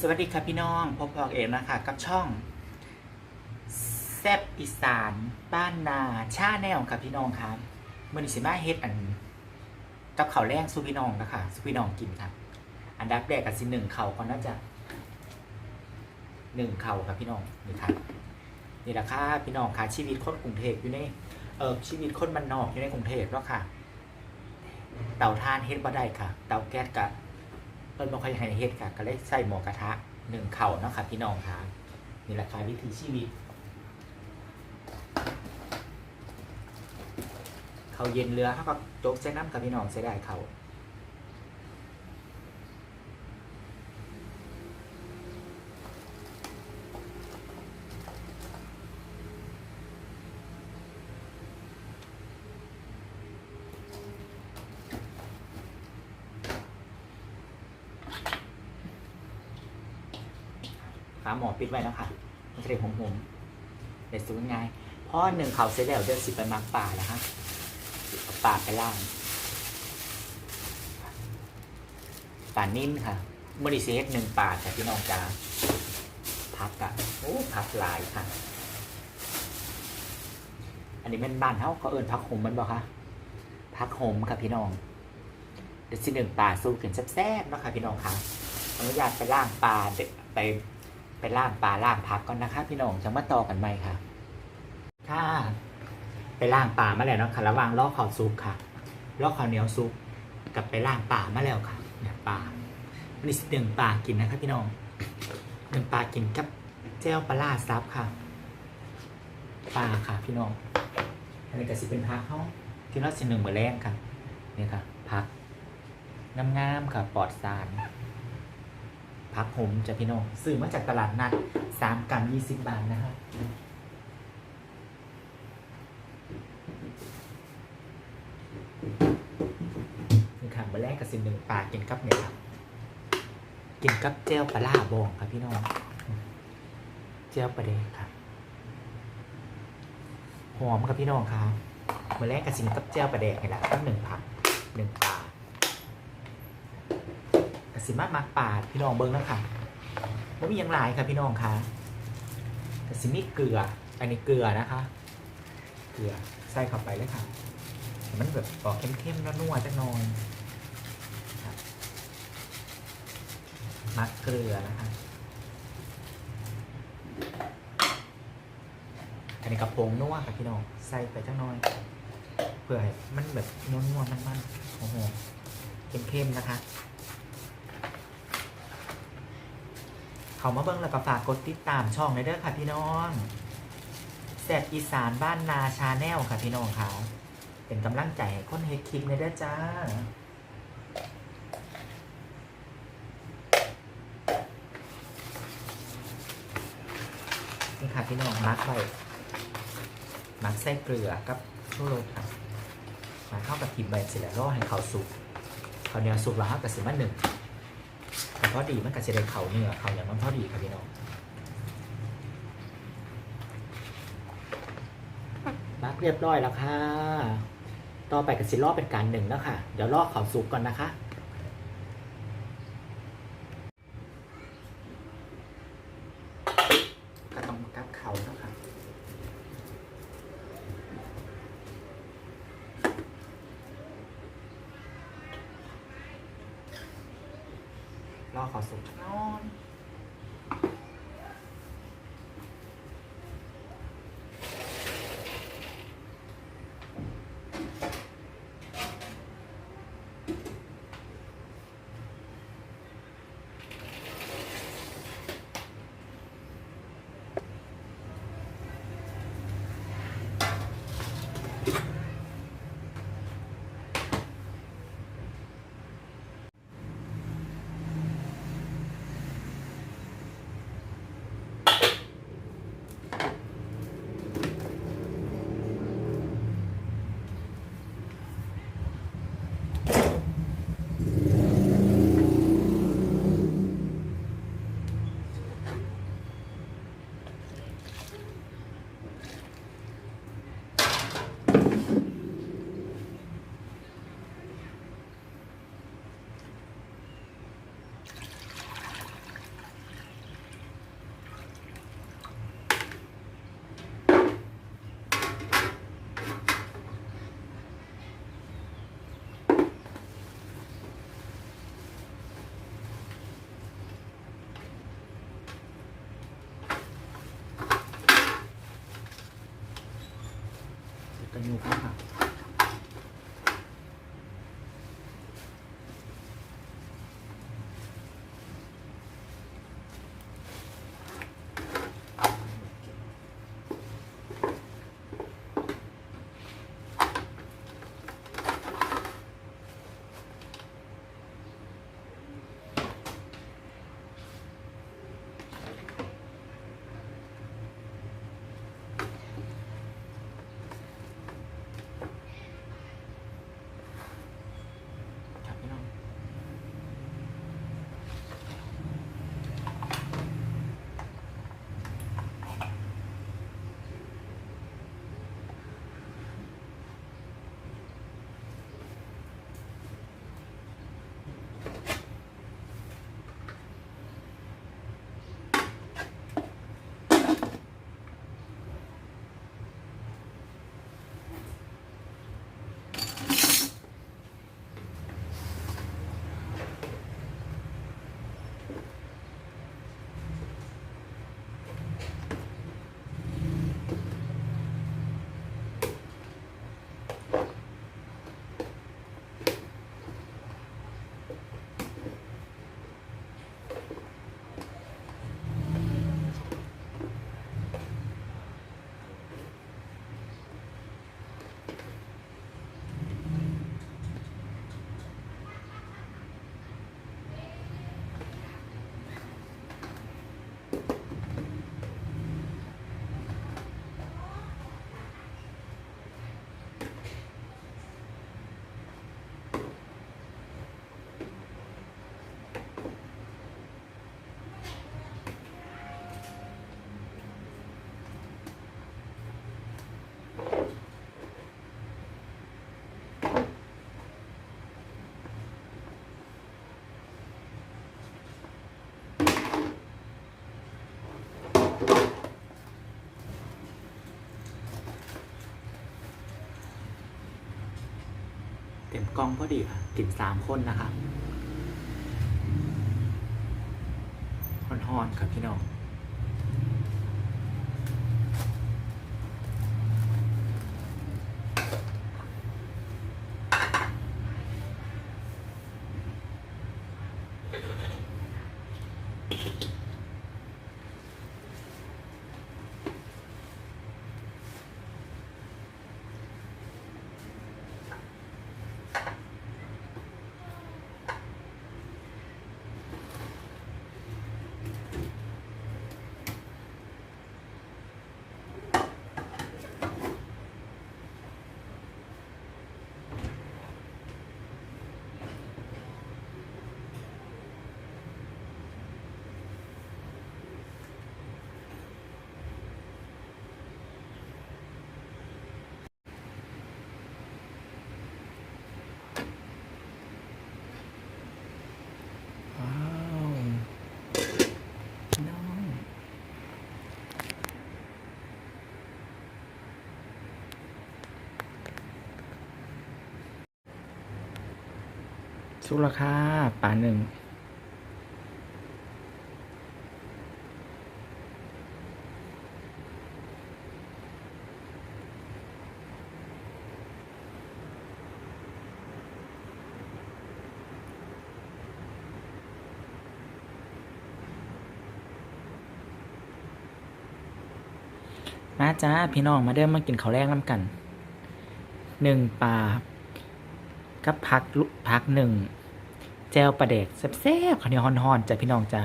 สวัสดีครับพี่น้อง พบกับเองนะคะ กับช่อง แซบอีสาน บ้านนาชาแนลครับพี่น้องครับมื่อสิมาเฮ็ดอัน กับข้าวแรงสู้พี่น้องนะคะสู้พี่น้องกินครับ อันดับแรกกับสิหนึ่งเข่าก่อนน่าจะหนึ่งเข่าครับพี่น้องนี่ครับนี่แหละค่ะพี่น้องค่ะชีวิตคนกรุงเทพอยู่ในเออชีวิตคนบ้านนอกอยู่ในกรุงเทพแล้วค่ะ เตาถ่านเฮ็ดบ่ได้ค่ะ เตาแก๊สกับ เพิ่นบ่ค่อยให้เฮ็ดค่ะก็เลยใส่หมอกระทะหนึ่งเข่าเนาะค่ะพี่น้องค่ะนี่แหละค่ะวิถีชีวิตเขาเย็นเรือเขาก็จกใส่น้ำกับพี่น้องใส่ได้เขา ฝาหมอปิดไว้แล้วค่ะมันจะได้หอมๆเด็ดสูงง่ายเพราะหนึ่งเขาเสร็จแล้วเดี๋ยวสิไปมักป่าแล้วฮะป่าไปล่างป่านิ่มค่ะมอดิเซตหนึ่งป่าค่ะพี่น้องจ้าพักอะโอ้พักหลายค่ะ อันนี้เป็นบ้านเขาเขาเอิญพักหมมันบอกคะพักหมค่ะพี่น้องเดี๋ยวสิหนึ่งป่าสู้ขึ้นแซ่บๆนะค่ะพี่น้องค่ะอนุญาตไปล่างปลาไป ล่างปลาล่างผักก่อนนะคะ พี่น้องจะมาต่อกันไหมค่ะค่ะไปล่างปลามาแล้วเนาะค่ะระหว่างลอกข้าวซุปค่ะลอกข้าวเหนียวซุปกับไปล่างปลามาแล้วค่ะเนี่ยปลาวันนี้สิหนึ่งปลากินนะคะพี่น้องหนึ่งปลากินกับเจ้าปลาล่าซับค่ะปลาค่ะพี่น้องอันนี้ก็สิเป็นผักเขาที่เราสิหนึ่งมือแรงค่ะนี่ค่ะผักงามๆค่ะปลอดสาร พักผมจะพี่น้องซื้อมาจากตลาดนัดสามกรัมยี่สิบบาทนะครับนี่ค่ะเบอร์แรกกับสิบหนึ่งปลากินกับเนี่ยครับกินกับเจลปลาล่าบองครับพี่น้อง เจลปลาเดกครับหอมครับพี่น้องครับเบอร์แรกกับสินกับเจลปลาแดกนี่แหละกับหนึ่งผักหนึ่งปลา ก สิมามักปาดพี่น้องเบิ้งแล้วค่ะว่ามีอย่างไรครับพี่น้องคะกสิมีเกลือ อันนี้เกลือนะคะ เกลือใส่เข้าไปเลยค่ะ มันแบบออกเข้มๆนัวๆจักหน่อยครับมักเกลือนะคะอันนี้กระพงนัวค่ะพี่น้องใส่ไปจักหน่อย เพื่อให้มันแบบนัวๆมันๆโอ้โหเข้มๆนะคะ เขามาเบิ้งแล้วก็ฝากกดติดตามช่องในเด้อค่ะพี่น้องแซดอีสานบ้านนาชาแนลค่ะพี่น้องค่ะเป็นกำลังใจให้คนเฮ็ดคลิปในเด้อจ้านี่ค่ะพี่น้องมาร์กไว้มาร์กใส่เกลือกับชูรสค่ะมาเข้ากับทิมใบเสร็จแล้วรอให้เขาสุกเขาเนียวสุกแล้วครับกับสิมันหนึ่ง อดีมันก็จะได้เขาเนื้อเขาอย่างมันพอดีครับพี่น้องมาเรียบร้อยแล้วค่ะ ต่อไปกับสิลอเป็นการหนึ่งแล้วค่ะ เดี๋ยวลอกเขาสุกก่อนนะคะ ก็ต้องกับเขาแล้วค่ะ รอขอสุก นอน ต็มกล้องพอดีค่ะกินสามคนนะคะฮอนๆครับพี่น้อง สุกราคาป่าหนึ่งมาจ้าพี่น้องมาเดิมมากินข้าวแรกน้ำกันหนึ่งปลา กับพักพักหนึ่งแจวปลาเด็กแซ่บๆข้าวเหนียวฮอนๆจ้ะพี่น้องจ้า